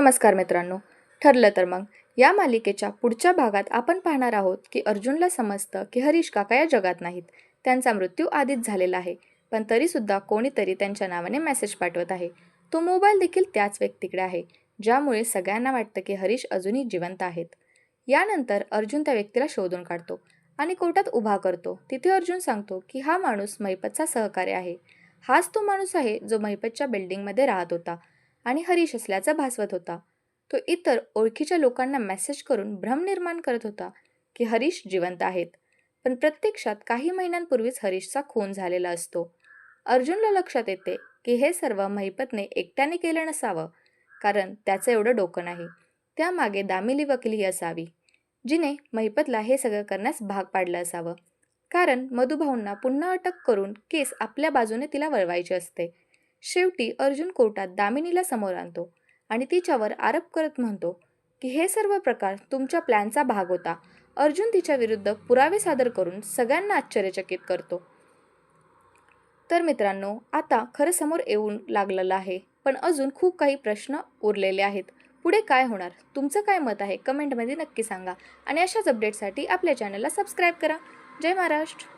नमस्कार मित्रांनो ठरलं तर मग. या मालिकेच्या पुढच्या भागात आपण पाहणार आहोत की अर्जुनला समजतं की हरीश काका या जगात नाहीत. त्यांचा मृत्यू आधीच झालेला आहे. पण तरीसुद्धा कोणीतरी त्यांच्या नावाने मेसेज पाठवत आहे. तो मोबाईल देखील त्याच व्यक्तीकडे आहे. ज्यामुळे सगळ्यांना वाटतं की हरीश अजूनही जिवंत आहेत. यानंतर अर्जुन त्या व्यक्तीला शोधून काढतो आणि कोर्टात उभा करतो. तिथे अर्जुन सांगतो की हा माणूस महिपतचा सहकारी आहे. हाच तो माणूस आहे जो महिपतच्या बिल्डिंगमध्ये राहत होता. आणि हरीश असल्याचा भासवत होता. तो इतर ओळखीच्या लोकांना मेसेज करून भ्रम निर्माण करत होता की हरीश जिवंत आहेत. पण प्रत्यक्षात काही महिन्यांपूर्वीच हरीशचा खून झालेला असतो. अर्जुनला लक्षात येते की हे सर्व महिपतने एकट्याने केलं नसावं कारण त्याचं एवढं डोकं नाही. त्यामागे दामिली वकिली असावी जिने महिपतला हे सगळं करण्यास भाग पाडलं असावं. कारण मधुभाऊंना पुन्हा अटक करून केस आपल्या बाजूने तिला वळवायची असते. शेवटी अर्जुन कोर्टात दामिनीला समोर आणतो आणि तिच्यावर आरोप करत म्हणतो की हे सर्व प्रकार तुमच्या प्लॅनचा भाग होता. अर्जुन तिच्या विरुद्ध पुरावे सादर करून सगळ्यांना आश्चर्यचकित करतो. तर मित्रांनो आता खरं समोर येऊन लागलेलं आहे पण अजून खूप काही प्रश्न उरलेले आहेत. पुढे काय होणार? तुमचं काय मत आहे? कमेंटमध्ये नक्की सांगा आणि अशाच अपडेटसाठी आपल्या चॅनलला सबस्क्राईब करा. जय महाराष्ट्र!